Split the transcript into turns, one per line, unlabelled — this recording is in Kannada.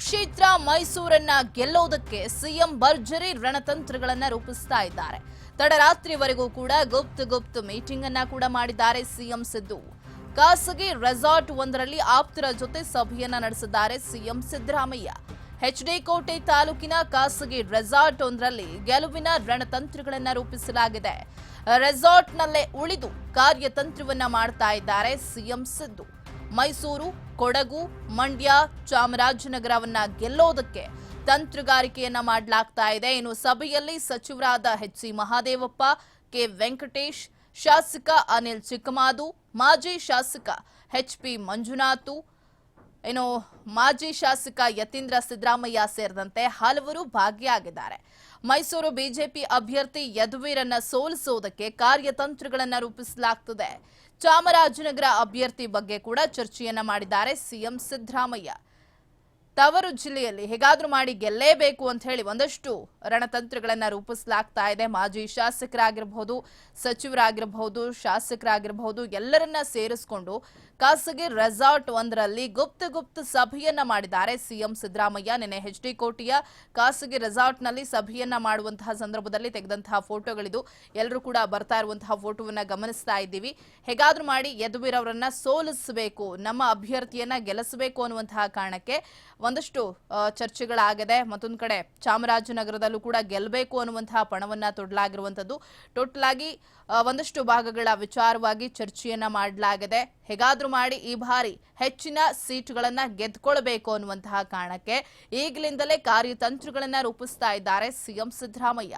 ಕ್ಷೇತ್ರ ಮೈಸೂರನ್ನ ಗೆಲ್ಲೋದಕ್ಕೆ ಸಿಎಂ ಭರ್ಜರಿ ರಣತಂತ್ರಗಳನ್ನ ರೂಪಿಸ್ತಾ ಇದ್ದಾರೆ. ತಡರಾತ್ರಿವರೆಗೂ ಕೂಡ ಗುಪ್ತ ಗುಪ್ತ ಮೀಟಿಂಗ್ ಅನ್ನ ಕೂಡ ಮಾಡಿದ್ದಾರೆ ಸಿಎಂ ಸಿದ್ದು. ಖಾಸಗಿ ರೆಸಾರ್ಟ್ ಒಂದರಲ್ಲಿ ಆಪ್ತರ ಜೊತೆ ಸಭೆಯನ್ನ ನಡೆಸಿದ್ದಾರೆ ಸಿಎಂ ಸಿದ್ದರಾಮಯ್ಯ. ಎಚ್ ಡಿ ಕೋಟೆ ತಾಲೂಕಿನ ಖಾಸಗಿ ರೆಸಾರ್ಟ್ ಒಂದರಲ್ಲಿ ಗೆಲುವಿನ ರಣತಂತ್ರಗಳನ್ನ ರೂಪಿಸಲಾಗಿದೆ. ರೆಸಾರ್ಟ್ನಲ್ಲೇ ಉಳಿದು ಕಾರ್ಯತಂತ್ರವನ್ನ ಮಾಡ್ತಾ ಇದ್ದಾರೆ ಸಿಎಂ ಸಿದ್ದು. ಮೈಸೂರು, ಕೊಡಗು, ಮಂಡ್ಯ, ಚಾಮರಾಜನಗರವನ್ನ ಗೆಲ್ಲೋದಕ್ಕೆ ತಂತ್ರಗಾರಿಕೆಯನ್ನ ಮಾಡಲಾಗ್ತಾ ಇದೆ. ಇನ್ನು ಸಭೆಯಲ್ಲಿ ಸಚಿವರಾದ H C Mahadevappa, K Venkatesh, ಶಾಸಕ ಅನಿಲ್ ಚಿಕ್ಕಮಾದು, ಮಾಜಿ ಶಾಸಕ ಎಚ್ ಪಿ ಮಂಜುನಾಥು ಇನ್ನು ಮಾಜಿ ಶಾಸಕ ಯತೀಂದ್ರ ಸಿದ್ದರಾಮಯ್ಯ ಸೇರಿದಂತೆ ಹಲವರು ಭಾಗಿಯಾಗಿದ್ದಾರೆ. ಮೈಸೂರು ಬಿಜೆಪಿ ಅಭ್ಯರ್ಥಿ ಯದುವೀರನ್ನ ಸೋಲಿಸುವುದಕ್ಕೆ ಕಾರ್ಯತಂತ್ರಗಳನ್ನ ರೂಪಿಸಲಾಗ್ತದೆ. ಚಾಮರಾಜನಗರ ಅಭ್ಯರ್ಥಿ ಬಗ್ಗೆ ಕೂಡ ಚರ್ಚೆಯನ್ನ ಮಾಡಿದ್ದಾರೆ ಸಿಎಂ ಸಿದ್ದರಾಮಯ್ಯ. ತವರು ಜಿಲ್ಲೆಯಲ್ಲಿ ಹೇಗಾದ್ರೂ ಮಾಡಿ ಗೆಲ್ಲೇಬೇಕು ಅಂತ ಹೇಳಿ ಒಂದಷ್ಟು ರಣತಂತ್ರಗಳನ್ನ ರೂಪಿಸಲಾಗ್ತಾ ಇದೆ. ಮಾಜಿ ಶಾಸಕರಾಗಿರಬಹುದು, ಸಚಿವರಾಗಿರಬಹುದು, ಶಾಸಕರಾಗಿರಬಹುದು, ಎಲ್ಲರನ್ನ ಸೇರಿಸಿಕೊಂಡು ಖಾಸಗಿ ರೆಸಾರ್ಟ್ ಒಂದರಲ್ಲಿ ಗುಪ್ತ ಗುಪ್ತ ಸಭೆಯನ್ನ ಮಾಡಿದ್ದಾರೆ ಸಿಎಂ ಸಿದ್ದರಾಮಯ್ಯ. ನಿನ್ನೆ ಎಚ್ ಡಿ ಕೋಟಿಯ ಖಾಸಗಿ ರೆಸಾರ್ಟ್ನಲ್ಲಿ ಸಭೆಯನ್ನ ಮಾಡುವಂತಹ ಸಂದರ್ಭದಲ್ಲಿ ತೆಗೆದಂತಹ ಫೋಟೋಗಳಿದು ಎಲ್ಲರೂ ಕೂಡ ಬರ್ತಾ ಇರುವಂತಹ ಫೋಟೋವನ್ನ ಗಮನಿಸ್ತಾ ಇದ್ದೀವಿ. ಹೇಗಾದ್ರೂ ಮಾಡಿ ಯದುವೀರ್ ಅವರನ್ನ ಸೋಲಿಸಬೇಕು, ನಮ್ಮ ಅಭ್ಯರ್ಥಿಯನ್ನ ಗೆಲ್ಲಿಸಬೇಕು ಅನ್ನುವಂತಹ ಕಾರಣಕ್ಕೆ ಒಂದಷ್ಟು ಚರ್ಚೆಗಳಾಗಿದೆ ಮತ್ತೊಂದು ಕಡೆ ಚಾಮರಾಜನಗರದಲ್ಲೂ ಕೂಡ ಗೆಲ್ಲಬೇಕು ಅನ್ನುವಂತಹ ಪಣವನ್ನ ತೊಡಲಾಗಿರುವಂಥದ್ದು. ಟೋಟಲ್ ಆಗಿ ಒಂದಷ್ಟು ಭಾಗಗಳ ವಿಚಾರವಾಗಿ ಚರ್ಚೆಯನ್ನ ಮಾಡಲಾಗಿದೆ ಹೇಗಾದ್ರೂ ಮಾಡಿ ಈ ಬಾರಿ ಹೆಚ್ಚಿನ ಸೀಟುಗಳನ್ನ ಗೆದ್ಕೊಳ್ಬೇಕು ಅನ್ನುವಂತಹ ಕಾರಣಕ್ಕೆ ಈಗಲಿಂದಲೇ ಕಾರ್ಯತಂತ್ರಗಳನ್ನ ರೂಪಿಸ್ತಾ ಇದ್ದಾರೆ ಸಿಎಂ ಸಿದ್ದರಾಮಯ್ಯ.